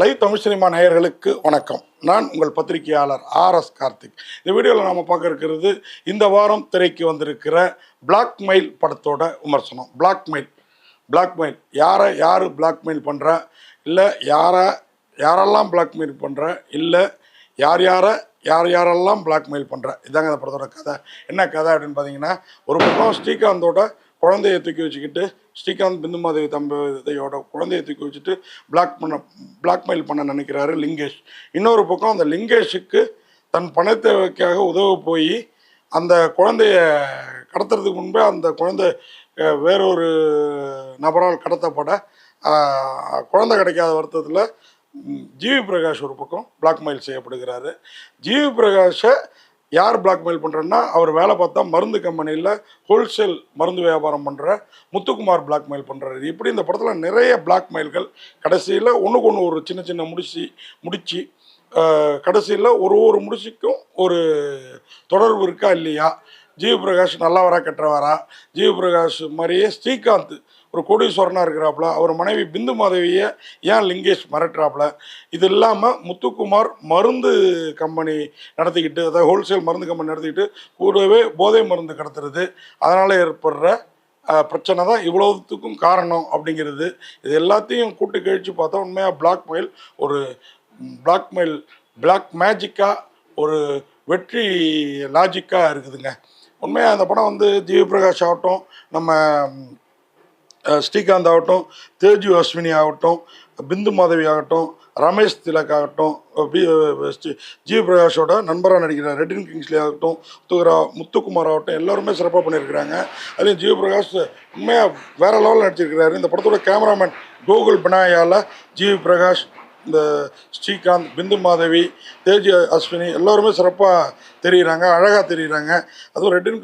Live Tamil cinema நேயர்களுக்கு வணக்கம். நான் உங்கள் பத்திரிகையாளர் ஆர் எஸ் கார்த்திக். இந்த வீடியோவில் நாம் பார்க்க இருக்கிறது இந்த வாரம் திரைக்கு வந்திருக்கிற பிளாக்மெயில் படத்தோட விமர்சனம். பிளாக்மெயில் பிளாக்மெயில் யாரை யார் பிளாக்மெயில் பண்ணுறா இல்லை யாரை யாரெல்லாம் பிளாக்மெயில் பண்ணுற இல்லை யார் யாரை யார் யாரெல்லாம் பிளாக்மெயில் பண்ணுற இதாங்க அந்த படத்தோட கதை. என்ன கதை அப்படின்னு பார்த்தீங்கன்னா ஒரு பக்கம் ஸ்ரீகாந்தோட குழந்தைய தூக்கி வச்சுக்கிட்டு ஸ்ரீகாந்த் பிந்து மாதவி தம்பதியோட குழந்தைய தூக்கி வச்சுட்டு பிளாக் பண்ண பிளாக்மெயில் பண்ண நினைக்கிறாரு லிங்கேஷ். இன்னொரு பக்கம் அந்த லிங்கேஷுக்கு தன் பணத்தேவைக்காக உதவ போய் அந்த குழந்தைய கடத்துறதுக்கு முன்பே அந்த குழந்தை வேறொரு நபரால் கடத்தப்பட குழந்தை கிடைக்காத வருத்தத்தில் ஜிவி பிரகாஷ் ஒரு பக்கம் பிளாக்மெயில் செய்யப்படுகிறாரு. ஜிவி பிரகாஷை யார் பிளாக்மெயில் பண்ணுறேன்னா அவர் வேலை பார்த்தா மருந்து கம்பெனியில் ஹோல்சேல் மருந்து வியாபாரம் பண்ணுற முத்துக்குமார் பிளாக்மெயில் பண்ணுறாரு இப்படி இந்த படத்தில் நிறைய பிளாக்மெயில்கள் கடைசியில் ஒன்றுக்கு ஒன்று ஒரு சின்ன சின்ன முடிச்சு முடிச்சு கடைசியில் ஒரு ஒரு முடிச்சுக்கும் ஒரு தொடர்பு இருக்கா இல்லையா? ஜீவபிரகாஷ் நல்லவரா கெட்டவரா? ஜீவபிரகாஷ் மாதிரியே ஸ்ரீகாந்த் ஒரு கோடீஸ்வரனாக இருக்கிறாப்புல. அவர் மனைவி பிந்து மாதவியை ஏன் லிங்கேஷ் மிரட்டுறாப்புல? இது இல்லாமல் முத்துக்குமார் மருந்து கம்பெனி நடத்திக்கிட்டு அதாவது ஹோல்சேல் மருந்து கம்பெனி நடத்திக்கிட்டு கூடவே போதை மருந்து கடத்துறது. அதனால் ஏற்படுற பிரச்சனை தான் இவ்வளோத்துக்கும் காரணம் அப்படிங்கிறது. இது எல்லாத்தையும் கூட்டு கழித்து பார்த்தா உண்மையாக பிளாக்மெயில் ஒரு பிளாக்மெயில் பிளாக் மேஜிக்காக ஒரு வெற்றி லாஜிக்காக இருக்குதுங்க. உண்மையாக அந்த படம் வந்து ஜிவி பிரகாஷ் ஆகட்டும் நம்ம ஸ்ரீகாந்த் ஆகட்டும் தேஜு அஸ்வினி ஆகட்டும் பிந்து மாதவி ஆகட்டும் ரமேஷ் திலக் ஆகட்டும் அஹ் பி ஸ்ரீ ஜி பிரகாஷோட நண்பராக நடிக்கிற ரெட்டின் கிங்ஸ்லே ஆகட்டும் முத்துகுரா முத்துக்குமார் ஆகட்டும் எல்லாருமே சிறப்பாக பண்ணியிருக்கிறாங்க. அதுலேயும் ஜி பிரகாஷ் உண்மையாக வேறு லெவலில் நடிச்சிருக்கிறாரு. இந்த படத்தோட கேமராமேன் கோகுல் பினாயாவில் ஜி பிரகாஷ் இந்த ஸ்ரீகாந்த் பிந்து மாதவி தேஜ் அஸ்வினி எல்லோருமே சிறப்பாக தெரியுறாங்க அழகாக தெரிகிறாங்க அதுவும் ரெட்டின்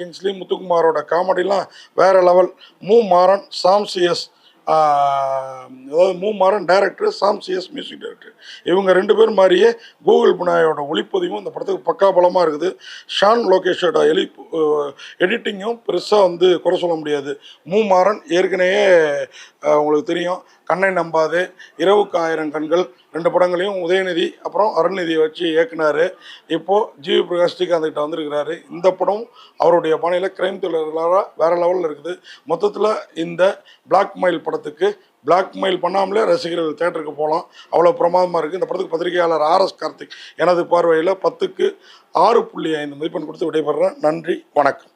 கிங்ஸ்லி முத்துக்குமாரோட காமெடிலாம் வேறு லெவல். மூ மாறன் சாம்சியஸ் அதாவது மூ Maran director Sam CS music director இவங்க ரெண்டு பேரும் மாதிரியே கூகுள் புனாயோட ஒளிப்பதிவும் இந்த படத்துக்கு பக்கா பலமாக இருக்குது. ஷான் லோகேஷோட எலி எடிட்டிங்கும் பெருசாக வந்து குறை சொல்ல முடியாது. மூ மாறன் ஏற்கனவே உங்களுக்கு தெரியும் கண்ணை நம்பாது. இரவுக்கு ஆயிரம் கண்கள். ரெண்டு படங்களையும் உதயநிதி அப்புறம் அருண்நிதியை வச்சு இயக்குனாரு. இப்போது ஜிவி பிரகாஷ் ஸ்ரீகாந்த் கிட்ட வந்திருக்கிறாரு. இந்த படம் அவருடைய பாணியில் கிரைம் தொழிலாளராக வேற லெவலில் இருக்குது. மொத்தத்தில் இந்த பிளாக்மெயில் படத்துக்கு பிளாக்மெயில் பண்ணாமலே ரசிகர்கள் தேட்டருக்கு போகலாம் அவ்வளோ பிரமாதமாக இருக்குது இந்த படத்துக்கு பத்திரிகையாளர் ஆர்எஸ் கார்த்திக். எனது பார்வையில் பத்துக்கு ஆறு புள்ளி ஐந்து மதிப்பெண் கொடுத்து விடைபெறுறேன். நன்றி. வணக்கம்.